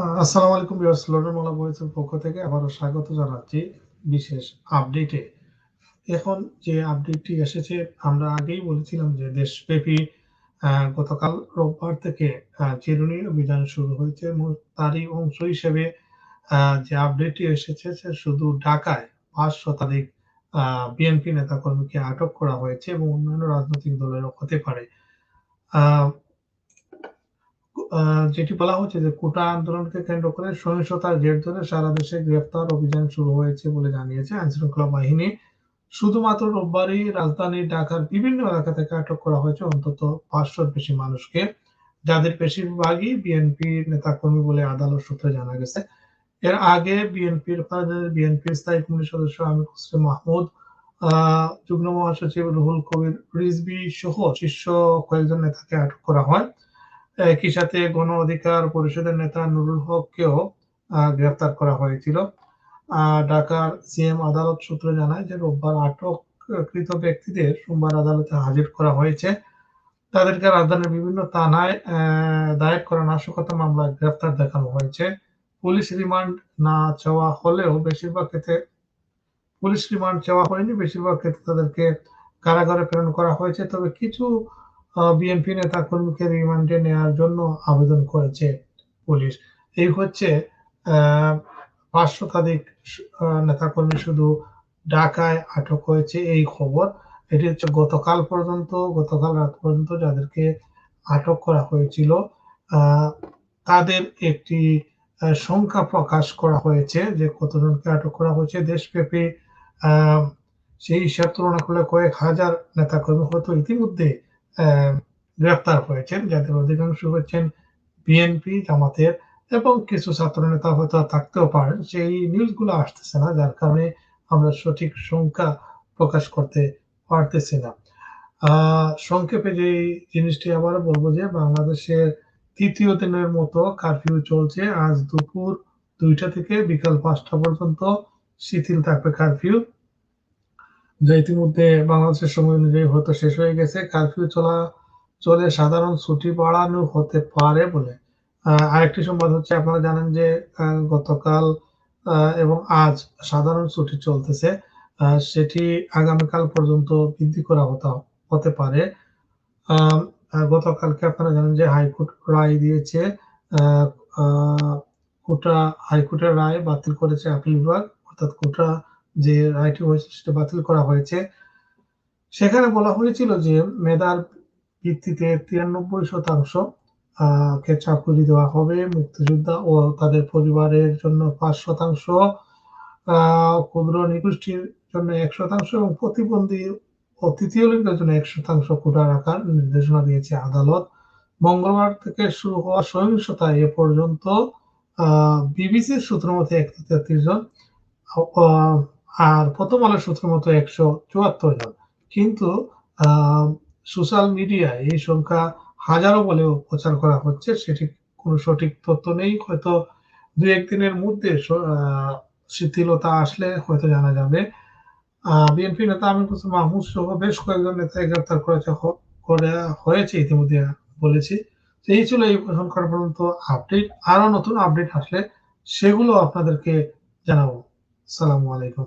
আসসালামু আলাইকুম viewers, London মালা বয়েসের পক্ষ থেকে আবারও স্বাগত জানাচ্ছি বিশেষ আপডেটে। এখন যে আপডেটটি এসেছে, আমরা আগেই বলেছিলাম যে দেশব্যাপী গতকাল রোববার থেকে চিরুনি অভিযান শুরু হয়েছে। তারই অংশ হিসেবে যে আপডেটটি এসেছে, সে শুধু ঢাকায় পাঁচ শতাধিক বিএনপি নেতাকর্মীকে আটক করা হয়েছে এবং অন্যান্য রাজনৈতিক দলেরও হতে পারে। যেটি বলা হচ্ছে যে কোটা আন্দোলনকে কেন্দ্র করে সহিংসতার জের ধরে সারা দেশে গ্রেফতার অভিযান শুরু হয়েছে বলে জানিয়েছে আইন শৃঙ্খলা বাহিনী। শুধুমাত্র রোববারই রাজধানী ঢাকার বিভিন্ন এলাকা থেকে আটক করা হয়েছে, অন্তত পাঁচশোর বেশি মানুষকে। যাদের বেশিরভাগই বিএনপি নেতাকর্মী বলে আদালত সূত্রে জানা গেছে। এর আগে বিএনপির বিএনপির স্থায়ী কমিটির সদস্য আমির হোসেন মাহমুদ যুগ্ম মহাসচিব রুহুল কবির রিজবি সহ শীর্ষ কয়েকজন নেতাকে আটক করা হয়। একই সাথে গণ অধিকার পরিষদের নেতা নুরুল হককেও গ্রেফতার করা হয়েছিল। ঢাকার সিএম আদালত সূত্র জানায় যে রোববার আটককৃত ব্যক্তিদের সোমবার আদালতে হাজির করা হয়েছে। তাদেরকে রাজধানীর বিভিন্ন থানায় দায়ের করা নাশকতা মামলায় গ্রেফতার দেখানো হয়েছে। পুলিশ রিমান্ড না চাওয়া হলেও বেশিরভাগ ক্ষেত্রে, পুলিশ রিমান্ড চাওয়া হয়নি, বেশিরভাগ ক্ষেত্রে তাদেরকে কারাগারে প্রেরণ করা হয়েছে। তবে কিছু বিএনপি নেতা কর্মীকে রিমান্ডে নেওয়ার জন্য আবেদন করেছে পুলিশ। এই হচ্ছে পাঁচ শতাধিক নেতাকর্মী শুধু ঢাকায় আটক হয়েছে এই খবর। এটি হচ্ছে গতকাল পর্যন্ত, গতকাল রাত পর্যন্ত যাদেরকে আটক করা হয়েছিল তাদের একটি সংখ্যা প্রকাশ করা হয়েছে যে কতজনকে আটক করা হয়েছে দেশব্যাপী সেই হিসাব তুলনা করলে কয়েক হাজার নেতাকর্মী হয়তো ইতিমধ্যে গ্রেফতার হয়েছেন, যাদের অধিকাংশ হচ্ছেন বিএনপি জামাতের এবং কিছু ছাত্র নেতা হয়তো থাকতেও পারেন। সেই নিউজগুলো আসতেছে না, যার কারণে আমরা সঠিক সংখ্যা প্রকাশ করতে পারতেছি না। সংক্ষেপে যে জিনিসটি আবার বলব যে, বাংলাদেশের তৃতীয় দিনের মতো কারফিউ চলছে। আজ দুপুর দুইটা থেকে বিকাল পাঁচটা পর্যন্ত শিথিল থাকবে কারফিউ। যা ইতিমধ্যে বাংলাদেশের সময় অনুযায়ী হয়তো শেষ হয়ে গেছে কারফিউ চলা, চলে সাধারণ ছুটি বাড়ানো হতে পারে বলে। আরেকটি সংবাদ হচ্ছে, আপনারা জানেন যে গতকাল এবং আজ সাধারণ ছুটি চলতেছে। সেটি আগামীকাল পর্যন্ত বৃদ্ধি করা হতে পারে। গতকালকে আপনারা জানেন যে হাইকোর্ট রায় দিয়েছে কোটা, হাইকোর্টের রায় বাতিল করেছে আপিল বিভাগ, অর্থাৎ কোটা যে রায়টি সেটা বাতিল করা হয়েছে। সেখানে বলা হয়েছিল যে মেধার ভিত্তিতে তিরানব্বই শতাংশ কে চাকরি দেওয়া হবে মুক্তিযোদ্ধা ও তাদের পরিবারের জন্য পাঁচ শতাংশ ক্ষুদ্র নিগোষ্ঠীর জন্য এক শতাংশ এবং প্রতিবন্ধী ও তৃতীয় লিঙ্গের জন্য এক শতাংশ কোটা রাখার নির্দেশনা দিয়েছে আদালত। মঙ্গলবার থেকে শুরু হওয়া সহিংসতা এ পর্যন্ত বিবিসির সূত্র মতে একশো তেত্রিশ জন আর প্রথম আলোর সূত্র মতো একশো চুয়াত্তর জন। কিন্তু সোশ্যাল মিডিয়ায় এই সংখ্যা হাজারো বলেও প্রচার করা হচ্ছে সেটি কোনো সঠিক তথ্য নেই। হয়তো দু একদিনের মধ্যে শিথিলতা আসলে হয়তো জানা যাবে। বিএনপি নেতা হোসেন মাহমুদ সহ বেশ কয়েকজন নেতা গ্রেপ্তার করেছে করে হয়েছে ইতিমধ্যে বলেছি। এই ছিল এই করা পর্যন্ত আপডেট আরও নতুন আপডেট আসলে সেগুলো আপনাদেরকে জানাব। সালামু আলাইকুম।